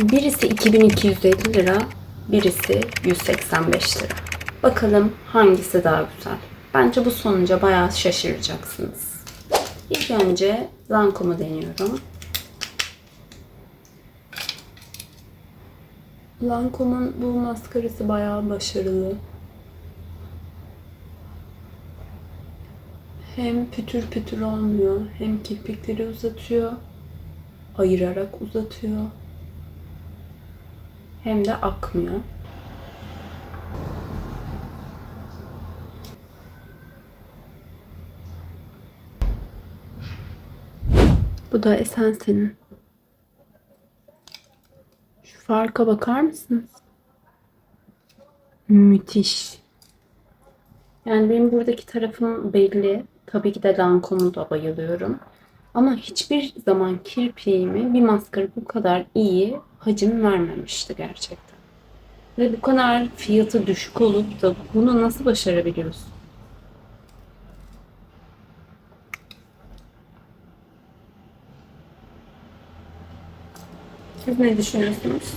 Birisi 2250 lira, birisi 185 lira. Bakalım hangisi daha güzel? Bence bu sonuca bayağı şaşıracaksınız. İlk önce Lancome'u deniyorum. Lancome'un bu maskarası bayağı başarılı. Hem pütür pütür olmuyor, hem kirpikleri uzatıyor, ayırarak uzatıyor. Hem de akmıyor. Bu da Essence'nin. Şu farka bakar mısınız? Müthiş. Yani benim buradaki tarafım belli. Tabii ki de Lancome'u da bayılıyorum. Ama hiçbir zaman kirpiğime bir maskara bu kadar iyi hacim vermemişti gerçekten. Ve bu kadar fiyatı düşük olup da bunu nasıl başarabiliyoruz? Siz ne düşünüyorsunuz?